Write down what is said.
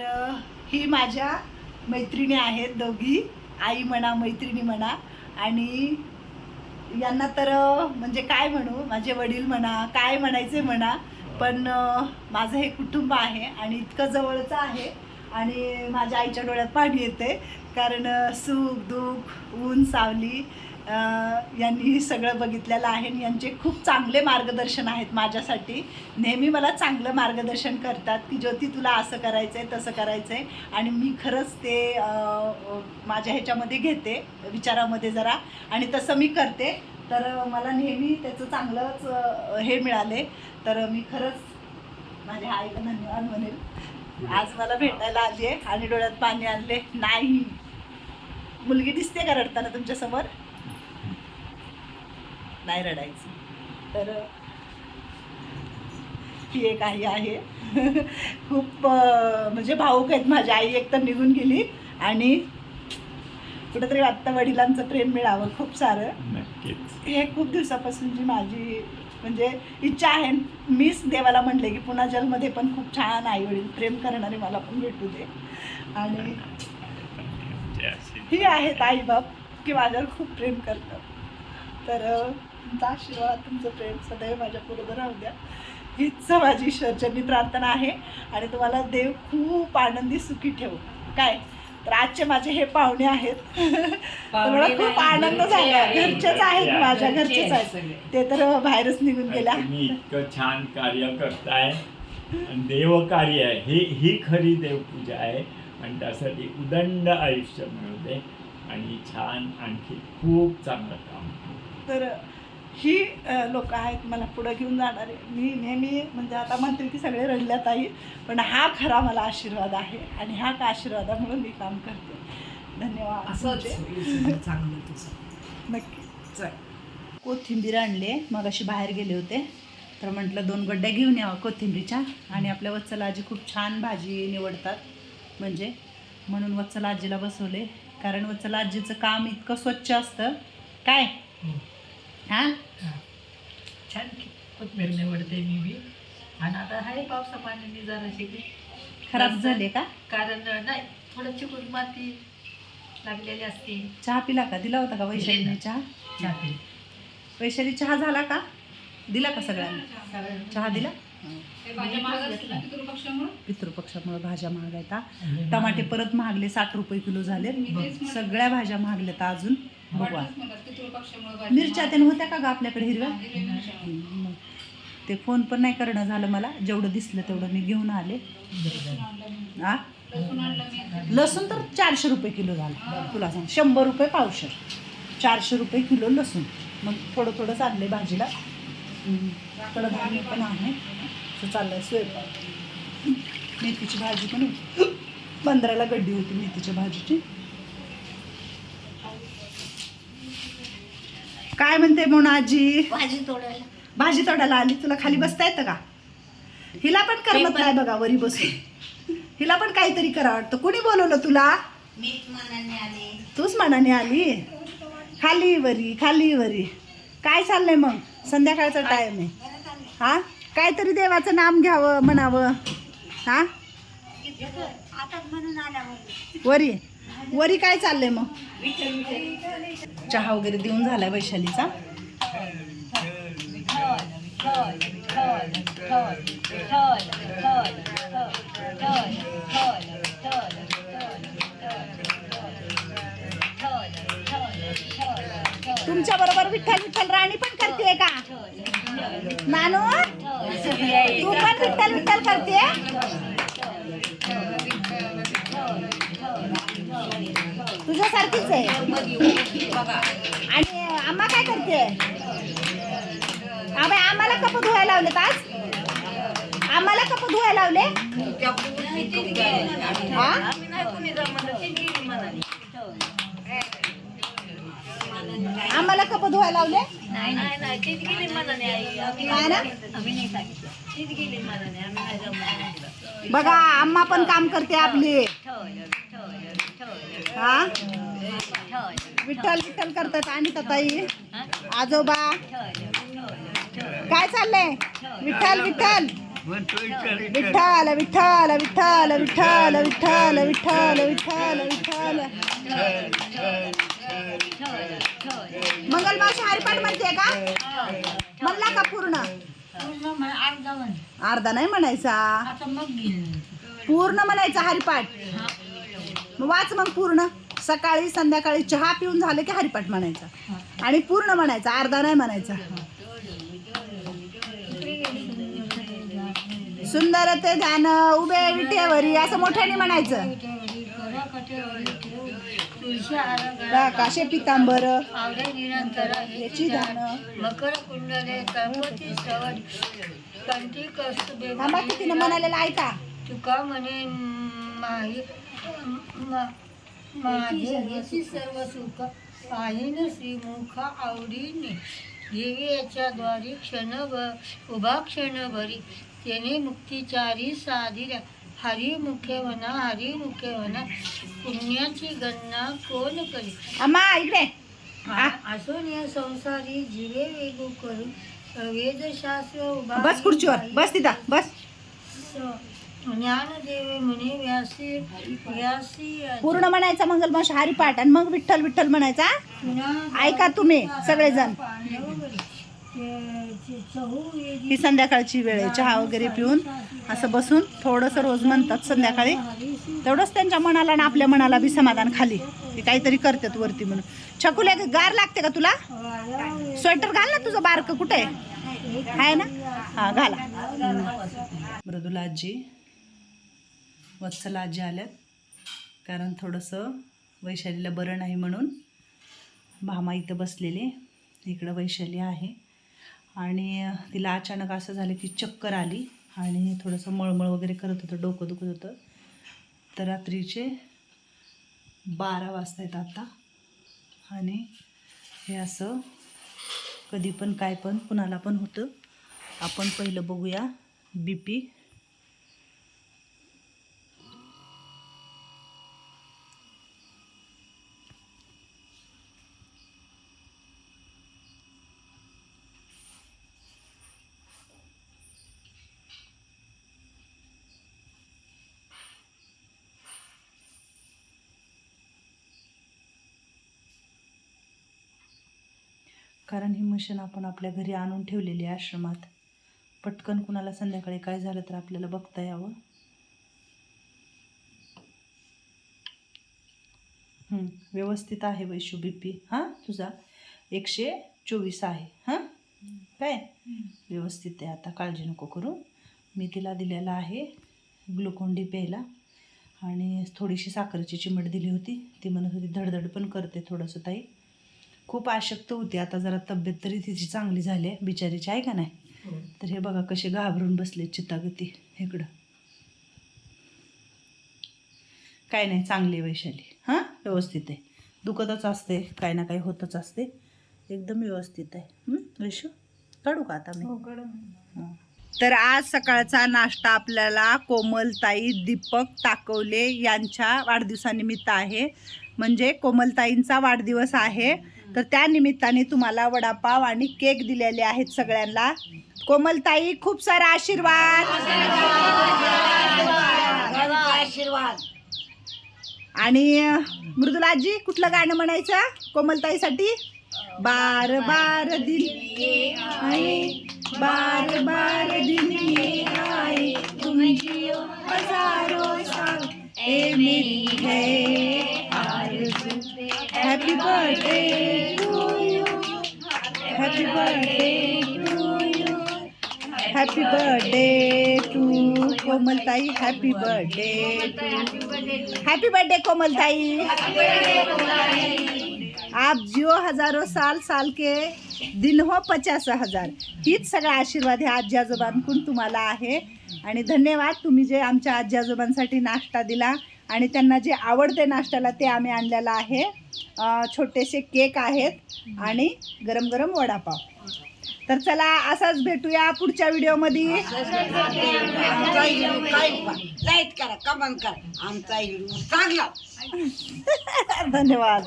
तर ही माझ्या मैत्रिणी आहेत दोघी. आई म्हणा मैत्रिणी म्हणा. आणि यांना तर म्हणजे काय म्हणू माझे वडील म्हणा काय म्हणायचे म्हणा. पण माझं हे कुटुंब आहे आणि इतकं जवळचं आहे. आणि माझ्या आईच्या डोळ्यात पाणी येते. कारण सुख दुःख ऊन सावली यांनी सगळं बघितलेलं आहे आणि यांचे खूप चांगले मार्गदर्शन आहेत माझ्यासाठी. नेहमी मला चांगलं मार्गदर्शन करतात की ज्योती तुला असं करायचं आहे तसं करायचं आहे आणि मी खरंच ते माझ्या ह्याच्यामध्ये घेते विचारामध्ये जरा. आणि तसं मी करते. तर मला नेहमी त्याचं चांगलंच हे मिळाले. तर मी खरंच माझ्या आईला धन्यवाद म्हणेल. आज मला भेटायला आली आहे आणि डोळ्यात पाणी आणले. नाही. मुलगी दिसते का रडताना तुमच्यासमोर नाही रडायचं. तर ही एक आई आहे. खूप म्हणजे भाऊक आहेत माझी आई एक तर निघून गेली आणि कुठंतरी वाटतं वडिलांचं प्रेम मिळावं खूप सारं. हे खूप दिवसापासूनची माझी म्हणजे इच्छा आहे. मीच देवाला म्हटले की पुन्हा जलमध्ये पण खूप छान आई वडील प्रेम करणारे मला पण भेटू दे. आणि ही आहेत आई बाप की माझ्यावर खूप प्रेम करतात. तर तुमचा आशीर्वाद तुमचं प्रेम सदैव माझ्या बरोबर राहू द्या. हीच माझी ईश्वरचरणी प्रार्थना आहे. आणि तुम्हाला देव खूप आनंदी सुखी ठेवू. काय? तर आजचे माझे हे पाहुणे आहेत. मला खूप आनंद झाला. घरचेच आहेत माझ्या घरचेच आहेत ते तर बाहेरच निघून गेल्या. तुम्ही इतकं छान कार्य करताय. आणि देवकार्य आहे. ही ही खरी देवपूजा आहे. आणि त्यासाठी उदंड आयुष्य मिळू दे. आणि छान आणखी खूप चांगलं काम. तर ही लोक आहेत मला पुढं घेऊन जाणारे मी नेहमी म्हणजे आता म्हणते की सगळे रडल्यात आई पण हा खरा मला आशीर्वाद आहे आणि ह्या का आशीर्वादामुळे मी काम करते. धन्यवाद. असंच तुमचे. चांगलं तुझं. नक्की. चल. कोथिंबीर आणली मग अशी बाहेर गेले होते. तर म्हटलं दोन गड्ड्या घेऊन यावं कोथिंबीरच्या. आणि आपल्या वत्सला आजी खूप छान भाजी निवडतात. म्हणजे म्हणून वत्सला आजीला बसवले. कारण वत्सला आजीचं काम इतकं स्वच्छ असतं. काय? हां. छान की कोथमीर निवडते मी बी. आणि आता आहे पावसा पाण्याने जराशी की खराब झाले का? कारण नाही थोडं चिकून माती लागलेली असते. चहा पिला का? दिला होता का वैशालीने चहा? छाती वैशाली चहा झाला का? दिला का सगळ्यांना? चहा दिला? पितृपक्षामुळे? भाज्या महागायता टमाटे परत महागले साठ रुपये किलो झाले सगळ्या भाज्या महागल्यात अजून. मिरच्या त्यानं होत्या का ग आपल्याकडे हिरव्या? ते फोन पण नाही करणं झालं मला. जेवढं दिसलं तेवढं मी घेऊन आले. आ? लसूण तर चारशे रुपये किलो झालं. तुला सांग शंभर रुपये पावशर. चारशे रुपये किलो लसूण. मग थोडं थोडं चाललंय भाजीला. हम्म, कडधान्य पण आहे. असं चाललंय स्वयंपाक. मेथीची भाजी पण होती. पंधराला गड्डी होती मेथीच्या भाजीची. काय म्हणते म्हणून आजी? भाजी तोडायला. भाजी तोडायला आली. तुला खाली बसता येतं का? हिला पण करमत नाही बघा वरी बसून. हिला पण काहीतरी करा वाटतं. कुणी बोलवलं तुला? मीठ मनाने आले. तूच मनाने आली? खाली वरी खाली वरी. काय चाललंय मग? संध्याकाळचा टाइम आहे. हा? काहीतरी देवाचं नाम घ्यावं म्हणावं. हा? वरी. वरी काय चाललंय मग? चहा वगैरे देऊन झालाय वैशालीचा. तुमच्या बरोबर विठ्ठल विठ्ठल राणी पण करते का? नानू तू पण विठ्ठल विठ्ठल करते तुझ्यासारखीच आहे. आणि आम्हा काय करते? आम्हा आम्हाला कप धुवायला लावले आज? आम्हाला कप धुवायला लावले? आम्हाला कप धुवायला लावले. बघा आम्हा पण काम करते आपली. हा? विठ्ठल विठ्ठल करतात आणि ताई. आजोबा. काय चाललंय? विठ्ठल विठ्ठल. विठ्ठल विठ्ठल विठ्ठल विठ्ठल विठ्ठल विठ्ठल विठ्ठल विठ्ठल. मंगलमाशी हरिपाठ म्हणते का? म्हणला का पूर्ण. अर्धा नाही म्हणायचा. पूर्ण म्हणायचा हरिपाठ. मग वाच मग पूर्ण. सकाळी संध्याकाळी चहा पिऊन झालं की हरिपाठ म्हणायचा. आणि पूर्ण म्हणायचा अर्धा नाही म्हणायचा. सुंदर ते ध्यान उभे विटेवरी असं मोठ्याने म्हणायचं. राकाशे पितांबर याची ध्यान मकर कुंडले गणपती श्रवण कंठी कस्तुबे थांबा की तिनं म्हणालेलं ऐका तुका म्हणे माही माझे यशी सर्व सुख. पाहिन श्रीमुख आवडीने. देवी याच्या द्वारी क्षणभर उभा क्षणभरी त्याने मुक्तिचारी साधिल्या. हरी मुखे म्हणा हरी मुखे म्हणा पुण्याची गणना कोण करी? अम्मा इकडे. असून या संसारी जीवे वेगू करून वेदशास्त्र उभा बस खुर्चीवर बस तिथं बस. ज्ञानदेव म्हणे व्यासी व्यासी पूर्ण म्हणायचा मंगलमाश हरिपाठ आणि मग विठ्ठल विठ्ठल म्हणायचा? ऐका तुम्ही सगळेजण. ही संध्याकाळची वेळ आहे चहा वगैरे पिऊन असं बसून थोडंसं रोज म्हणतात संध्याकाळी. तेवढंच त्यांच्या मनाला आणि आपल्या मनाला बी समाधान खाली. ते काहीतरी करतात वरती म्हणून. छकुल्या गार लागते का तुला? स्वेटर घाल ना तुझं बारकं. कुठे आहे? आहे ना? हा घाला. मृदुला वत्सलाजी आजी आल्यात. कारण थोडंसं वैशालीला बरं नाही म्हणून. भामा इथं बसलेली. इकडं वैशाली आहे. आणि तिला अचानक असं झालं की चक्कर आली आणि थोडंसं मळमळ वगैरे करत होतं डोकं दुखत होतं. तर रात्रीचे बारा वाजता आहेत आता. आणि हे असं कधी पण काय पण कुणाला पण होतं. आपण पहिलं बघूया बी पी कारण ही मशीन आपण आपल्या घरी आणून ठेवलेली आहे आश्रमात. पटकन कुणाला संध्याकाळी काय झालं तर आपल्याला बघता यावं. व्यवस्थित आहे वैशू बी पी. हां तुझा? एकशे चोवीस आहे. हां? काय? व्यवस्थित आहे. आता काळजी नको करू. मी तिला दिलेला आहे ग्लुकोन डी प्यायला आणि थोडीशी साखरेची चिमट दिली होती. ती म्हणत होती धडधड पण करते थोडंसं ताई. खूप आशक्त होती. आता जरा तब्येत तरी तिची चांगली झाली आहे. बिचारीची आहे का नाही? तर हे बघा कसे घाबरून बसले चित्तागती इकडं. काय नाही चांगली वैशाली. हां? व्यवस्थित आहे. दुखतच असते काय ना काही होतच असते. एकदम व्यवस्थित आहे. हं, वैशू काढू का आता मी? हां. तर आज सकाळचा नाश्ता आपल्याला कोमलताई दीपक ताकवले यांच्या वाढदिवसानिमित्त आहे. म्हणजे कोमलताईंचा वाढदिवस आहे. तर त्या निमित्ताने तुम्हाला वडापाव आणि केक दिलेले आहेत सगळ्यांना. कोमलताई खूप सारा आशीर्वाद. आशीर्वाद आणि मृदुलाजी कुठलं गाणं म्हणायचं कोमलताईसाठी? बार बार दिन आए बार बार दिन आए तुम जियो हजारों साल ए मेरी है। Happy birthday to you. Happy birthday to you. Happy birthday to कोमलताई happy birthday to happy birthday कोमलताई आप जिओ हजारो साल साल के दिन हो पचास हजार. हीच सगळा आशीर्वाद ह्या आजी आजोबांकडून तुम्हाला आहे. आणि धन्यवाद तुम्ही जे आमच्या आजी आजोबांसाठी नाश्ता दिला आणि त्यांना जे आवडते नाश्त्याला ते आम्ही आणलेलं आहे. छोटेसे केक आहेत आणि गरम गरम वडापाव. तर चला असाच भेटूया पुढच्या व्हिडिओमध्ये. आमचा हिरो काय लाइट करा कमेंट करा. आमचा हिरो चांगला. धन्यवाद.